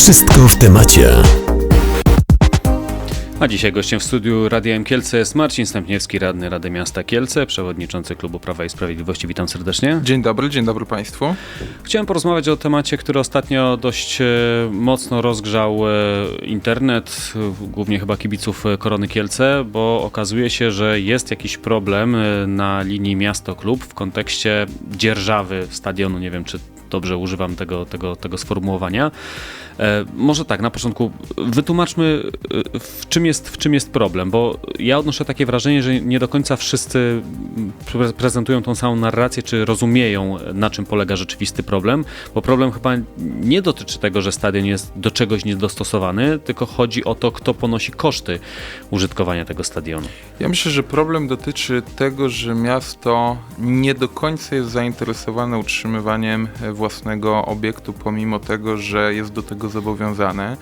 Wszystko w temacie. A dzisiaj gościem w studiu Radia M Kielce jest Marcin Stępniewski, radny Rady Miasta Kielce, przewodniczący Klubu Prawa i Sprawiedliwości. Witam serdecznie. Dzień dobry, dzień dobry Państwu. Chciałem porozmawiać o temacie, który ostatnio dość e, mocno rozgrzał e, internet, głównie chyba kibiców e, Korony Kielce, bo okazuje się, że jest jakiś problem na linii miasto-klub w kontekście dzierżawy stadionu. Nie wiem, czy dobrze używam tego, tego, tego sformułowania. E, Może tak, na początku wytłumaczmy, e, w czym, jest, w czym jest problem, bo ja odnoszę takie wrażenie, że nie do końca wszyscy pre- prezentują tą samą narrację, czy rozumieją, na czym polega rzeczywisty problem, bo problem chyba nie dotyczy tego, że stadion jest do czegoś niedostosowany, tylko chodzi o to, kto ponosi koszty użytkowania tego stadionu. Ja myślę, że problem dotyczy tego, że miasto nie do końca jest zainteresowane utrzymywaniem e, własnego obiektu, pomimo tego, że jest do tego zobowiązane.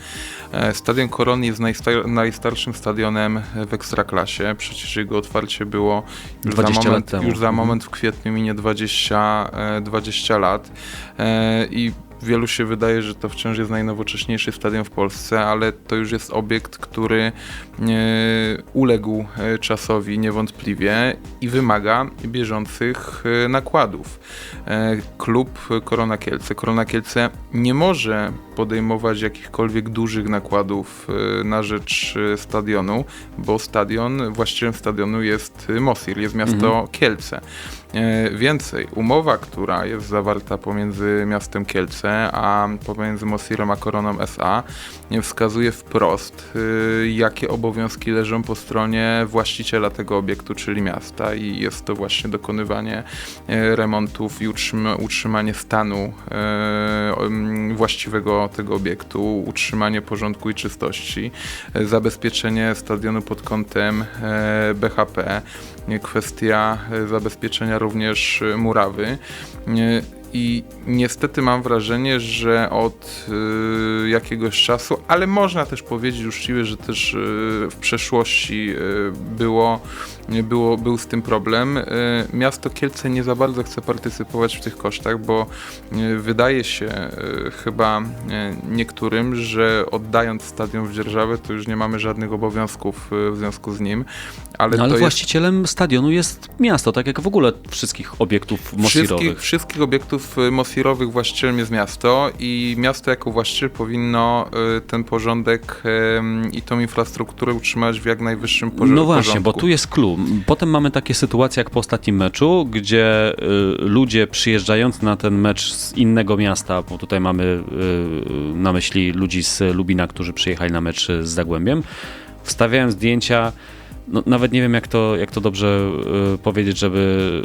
E, Stadion Korony jest najsta- najstarszym stadionem w Ekstraklasie. Przecież jego otwarcie było już, za 20 lat moment, już za Mhm. moment w kwietniu minie 20, e, 20 lat. E, I wielu się wydaje, że to wciąż jest najnowocześniejszy stadion w Polsce, ale to już jest obiekt, który e, uległ e, czasowi niewątpliwie i wymaga bieżących e, nakładów. Klub Korona Kielce, Korona Kielce nie może podejmować jakichkolwiek dużych nakładów na rzecz stadionu, bo stadion, właścicielem stadionu jest Mosir, jest miasto Kielce. E, Więcej, umowa, która jest zawarta pomiędzy miastem Kielce, a pomiędzy Mosirem a Koroną SA, wskazuje wprost, y, jakie obowiązki leżą po stronie właściciela tego obiektu, czyli miasta i jest to właśnie dokonywanie e, remontów i utrzyma, utrzymanie stanu e, em, właściwego tego obiektu, utrzymanie porządku i czystości, zabezpieczenie stadionu pod kątem BHP, kwestia zabezpieczenia również murawy. I niestety mam wrażenie, że od y, jakiegoś czasu, ale można też powiedzieć uczciwie, że też y, w przeszłości y, było, było, był z tym problem. Y, miasto Kielce nie za bardzo chce partycypować w tych kosztach, bo y, wydaje się y, chyba niektórym, że oddając stadion w dzierżawę, to już nie mamy żadnych obowiązków w związku z nim. Ale, No, ale to jest właścicielem stadionu jest miasto, tak jak w ogóle wszystkich obiektów mosirowych. Wszystkich, wszystkich obiektów mosirowych właścicielem jest miasto i miasto jako właściciel powinno ten porządek i tą infrastrukturę utrzymać w jak najwyższym porze- No właśnie, porządku. bo tu jest clue. Potem mamy takie sytuacje jak po ostatnim meczu, gdzie y, ludzie przyjeżdżający na ten mecz z innego miasta, bo tutaj mamy y, na myśli ludzi z Lubina, którzy przyjechali na mecz z Zagłębiem, wstawiają zdjęcia. No, nawet nie wiem, jak to, jak to dobrze y, powiedzieć, żeby,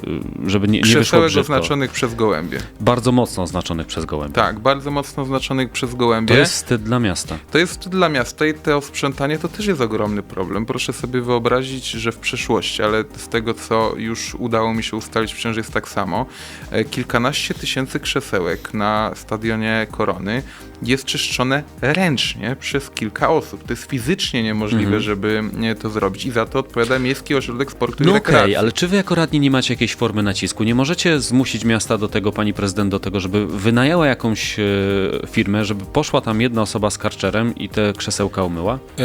żeby nie, nie wyszło brzydko. oznaczonych przez gołębie. Bardzo mocno oznaczonych przez gołębie. Tak, bardzo mocno oznaczonych przez gołębie. To jest wstyd dla miasta. To jest dla miasta i to sprzątanie to też jest ogromny problem. Proszę sobie wyobrazić, że w przeszłości, ale z tego co już udało mi się ustalić, wciąż jest tak samo, e, kilkanaście tysięcy krzesełek na stadionie Korony jest czyszczone ręcznie przez kilka osób. To jest fizycznie niemożliwe, Mhm. żeby nie, to zrobić i za to odpowiada Miejski Ośrodek Sportu i No okej, Rekreacji. ale czy wy jako radni nie macie jakiejś formy nacisku? Nie możecie zmusić miasta do tego, pani prezydent, do tego, żeby wynajęła jakąś e, firmę, żeby poszła tam jedna osoba z karczerem i te krzesełka umyła? E,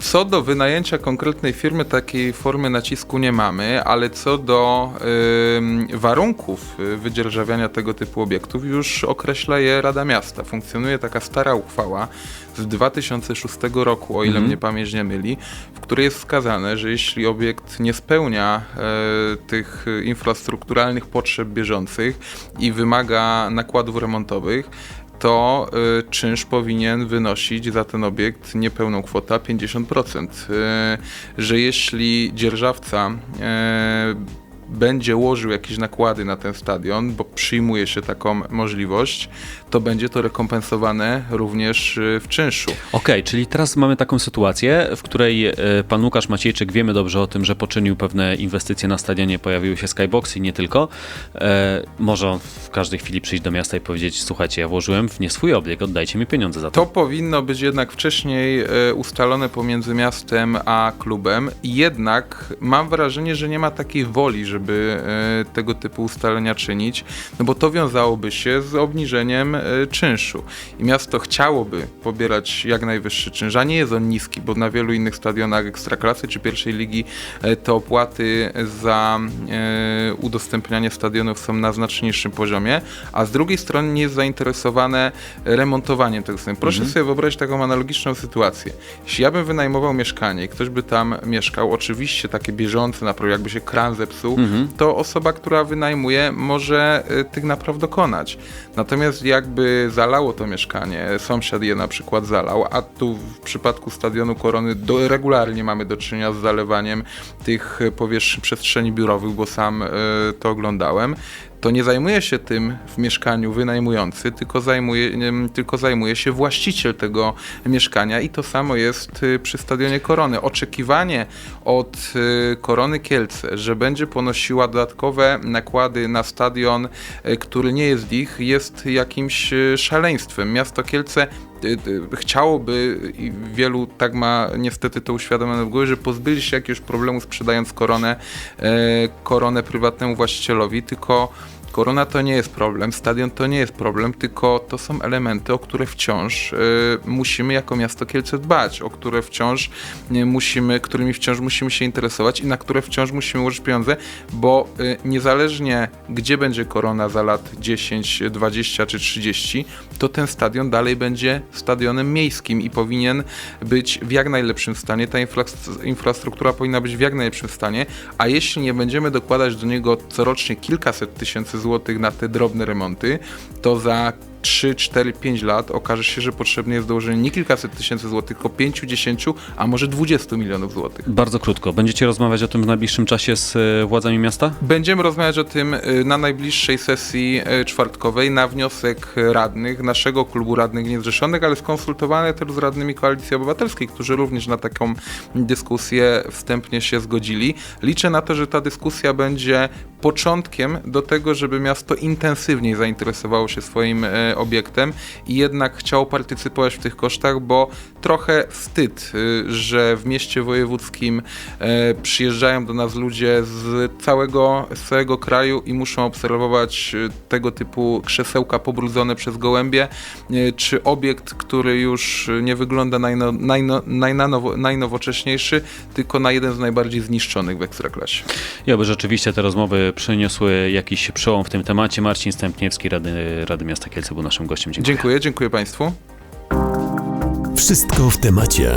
Co do wynajęcia konkretnej firmy, takiej formy nacisku nie mamy, ale co do warunków y, wydzierżawiania tego typu obiektów, już określa je Rada Miasta. Funkcjonuje taka stara uchwała z 2006 roku, o ile Mhm. mnie pamięć nie myli, w której jest wskazane, że jeśli obiekt nie spełnia e, tych e, infrastrukturalnych potrzeb bieżących i wymaga nakładów remontowych, to y, czynsz powinien wynosić za ten obiekt niepełną kwotę a 50%. Y, że jeśli dzierżawca będzie łożył jakieś nakłady na ten stadion, bo przyjmuje się taką możliwość, to będzie to rekompensowane również y, w czynszu. Okej, czyli teraz mamy taką sytuację, w której e, pan Łukasz Maciejczyk, wiemy dobrze o tym, że poczynił pewne inwestycje na stadionie, pojawiły się skyboxy i nie tylko. E, może on w każdej chwili przyjść do miasta i powiedzieć, słuchajcie, ja włożyłem w nie swój obiekt, oddajcie mi pieniądze za to. To powinno być jednak wcześniej e, ustalone pomiędzy miastem a klubem. Jednak mam wrażenie, że nie ma takiej woli, żeby żeby e, tego typu ustalenia czynić, no bo to wiązałoby się z obniżeniem e, czynszu. I miasto chciałoby pobierać jak najwyższy czynsz, a nie jest on niski, bo na wielu innych stadionach ekstraklasy czy pierwszej ligi e, te opłaty za udostępnianie stadionów są na znacznie niższym poziomie, a z drugiej strony nie jest zainteresowane remontowaniem tego stadionu. Proszę sobie wyobrazić taką analogiczną sytuację. Jeśli ja bym wynajmował mieszkanie i ktoś by tam mieszkał, oczywiście takie bieżące, na przykład jakby się kran zepsuł, to osoba, która wynajmuje, może y, tych napraw dokonać. Natomiast jakby zalało to mieszkanie, sąsiad je na przykład zalał, a tu w przypadku stadionu Korony do, regularnie mamy do czynienia z zalewaniem tych y, powierzchni przestrzeni biurowych, bo sam y, to oglądałem, to nie zajmuje się tym w mieszkaniu wynajmujący, tylko zajmuje, tylko zajmuje się właściciel tego mieszkania i to samo jest y, przy stadionie Korony. Oczekiwanie od y, Korony Kielce, że będzie ponosiła dodatkowe nakłady na stadion, y, który nie jest ich, jest jakimś szaleństwem. Miasto Kielce chciałoby i wielu tak ma niestety to uświadomione w głowie, że pozbyli się jakiegoś problemu sprzedając koronę, e, koronę prywatnemu właścicielowi, tylko Korona to nie jest problem, stadion to nie jest problem, tylko to są elementy, o które wciąż y, musimy jako miasto Kielce dbać, o które wciąż y, musimy, którymi wciąż musimy się interesować i na które wciąż musimy ułożyć pieniądze, bo y, niezależnie gdzie będzie Korona za lat 10, 20 czy 30, to ten stadion dalej będzie stadionem miejskim i powinien być w jak najlepszym stanie. Ta infra- infrastruktura powinna być w jak najlepszym stanie, a jeśli nie będziemy dokładać do niego corocznie kilkaset tysięcy złotych na te drobne remonty, to za 3, 4, 5 lat okaże się, że potrzebne jest dołożenie nie kilkaset tysięcy złotych, tylko 5, 10, a może 20 milionów złotych. Bardzo krótko. Będziecie rozmawiać o tym w najbliższym czasie z e, władzami miasta? Będziemy rozmawiać o tym y, na najbliższej sesji y, czwartkowej na wniosek radnych, naszego klubu radnych niezrzeszonych, ale skonsultowane też z radnymi Koalicji Obywatelskiej, którzy również na taką dyskusję wstępnie się zgodzili. Liczę na to, że ta dyskusja będzie początkiem do tego, żeby miasto intensywniej zainteresowało się swoim e, obiektem i jednak chciało partycypować w tych kosztach, bo trochę wstyd, y, że w mieście wojewódzkim e, przyjeżdżają do nas ludzie z całego, z całego kraju i muszą obserwować e, tego typu krzesełka pobrudzone przez gołębie, e, czy obiekt, który już nie wygląda najno, najno, najnowocześniejszy, tylko na jeden z najbardziej zniszczonych w Ekstraklasie. I oby rzeczywiście te rozmowy przyniosły jakiś przełom w tym temacie. Marcin Stępniewski, Rady, Rady Miasta Kielce był naszym gościem. Dziękuję. Dziękuję, dziękuję Państwu. Wszystko w temacie.